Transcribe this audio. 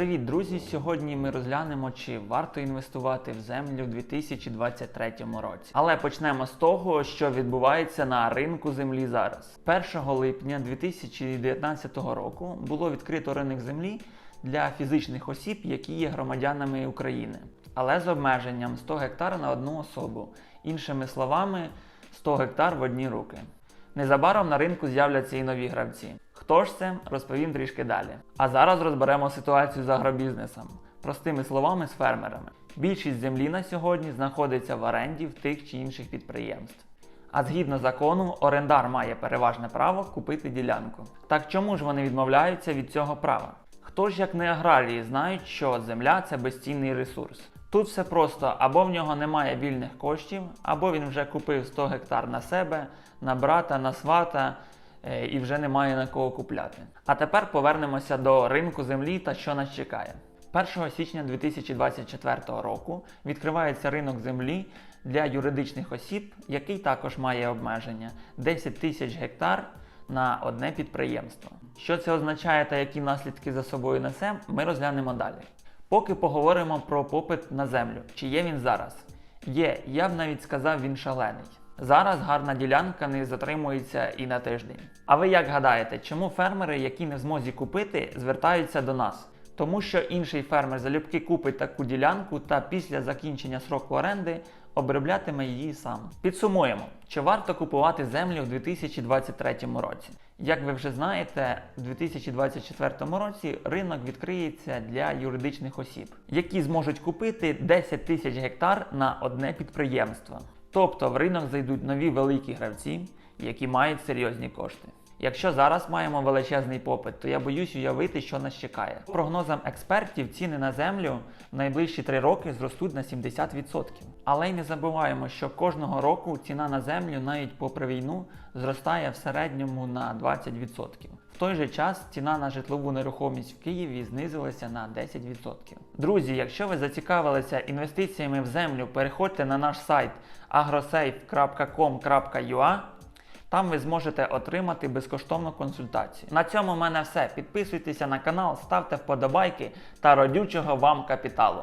Привіт, друзі! Сьогодні ми розглянемо, чи варто інвестувати в землю в 2023 році. Але почнемо з того, що відбувається на ринку землі зараз. 1 липня 2019 року було відкрито ринок землі для фізичних осіб, які є громадянами України, але з обмеженням 100 гектар на одну особу. Іншими словами, 100 гектар в одні руки. Незабаром на ринку з'являться і нові гравці. Хто ж це, розповім трішки далі. А зараз розберемо ситуацію з агробізнесом. Простими словами, з фермерами. Більшість землі на сьогодні знаходиться в оренді в тих чи інших підприємств. А згідно закону, орендар має переважне право купити ділянку. Так чому ж вони відмовляються від цього права? Хто ж як не аграрії знають, що земля це безцінний ресурс. Тут все просто або в нього немає вільних коштів, або він вже купив 100 гектар на себе, на брата, на свата е, і вже немає на кого купляти. А тепер повернемося до ринку землі та що нас чекає. 1 січня 2024 року відкривається ринок землі для юридичних осіб, який також має обмеження 10 тисяч гектар на одне підприємство. Що це означає та які наслідки за собою несе, ми розглянемо далі. Поки поговоримо про попит на землю. Чи є він зараз? Є, я б навіть сказав, він шалений. Зараз гарна ділянка не затримується і на тиждень. А ви як гадаєте, чому фермери, які не в змозі купити, звертаються до нас? Тому що інший фермер залюбки купить таку ділянку та після закінчення сроку оренди оброблятиме її сам. Підсумуємо, чи варто купувати землю в 2023 році? Як ви вже знаєте, в 2024 році ринок відкриється для юридичних осіб, які зможуть купити 10 тисяч гектар на одне підприємство. Тобто в ринок зайдуть нові великі гравці, які мають серйозні кошти. Якщо зараз маємо величезний попит, то я боюсь уявити, що нас чекає. Прогнозам експертів, ціни на землю в найближчі 3 роки зростуть на 70%. Але й не забуваємо, що кожного року ціна на землю, навіть попри війну, зростає в середньому на 20%. В той же час ціна на житлову нерухомість в Києві знизилася на 10%. Друзі, якщо ви зацікавилися інвестиціями в землю, переходьте на наш сайт agrosafe.com.ua там ви зможете отримати безкоштовну консультацію. На цьому в мене все. Підписуйтеся на канал, ставте вподобайки та родючого вам капіталу.